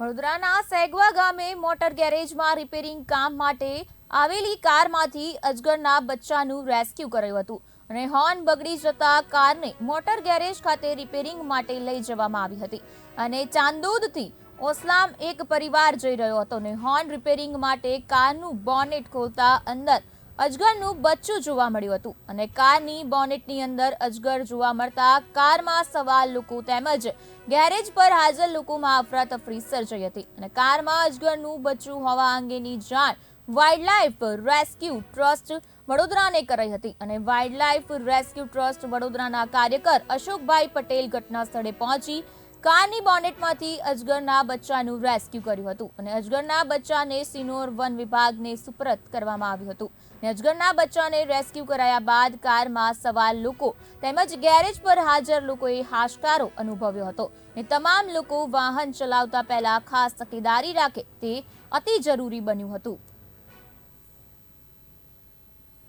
વડોદરાના સેગવા ગામે motor ગેરેજમાં repairing કામ માટે આવેલી કારમાંથી અજગરના બચ્ચાનું રેસ્ક્યુ કરાયું હતું અને હોર્ન બગડી જતા કારને મોટર ગેરેજ ખાતે રિપેરિંગ માટે લઈ જવામાં આવી હતી અને ચાંદોદથી ઓસલામ એક પરિવાર જઈ રહ્યો હતો અને હોર્ન રિપેરિંગ માટે કારનું બોનેટ ખોલતા અંદર અજગરનું બચ્ચું જોવા મળ્યું હતું અને કારની બોનેટની અંદર અજગર જોવા મળતા કારમાં સવાર લોકો તેમજ ગેરેજ પર હાજર લોકોમાં અફરાતફરી સર્જાઈ હતી અને કારમાં અજગરનું બચ્ચું હોવા અંગેની જાણ વાઇલ્ડલાઇફ રેસ્ક્યુ ટ્રસ્ટ વડોદરાને કરાઈ હતી અને વાઇલ્ડલાઇફ રેસ્ક્યુ ટ્રસ્ટ વડોદરાના કાર્યકર અશોકભાઈ પટેલ ઘટના સ્થળે પહોંચી કારની બોનેટમાંથી અજગરના બચ્ચાનું રેસ્ક્યુ કર્યું હતું અને અજગરના બચ્ચાને સિનોર વન વિભાગને સુપરત કરવામાં આવ્યું હતું. અને અજગરના બચ્ચાને રેસ્ક્યુ કરાયા બાદ કારમાં સવાર લોકો તેમજ ગેરેજ પર હાજર લોકોએ હાશકારો અનુભવ્યો હતો. અને તમામ લોકો વાહન ચલાવતા પહેલા ખાસ તકેદારી રાખે તે અતિ જરૂરી બન્યું હતું.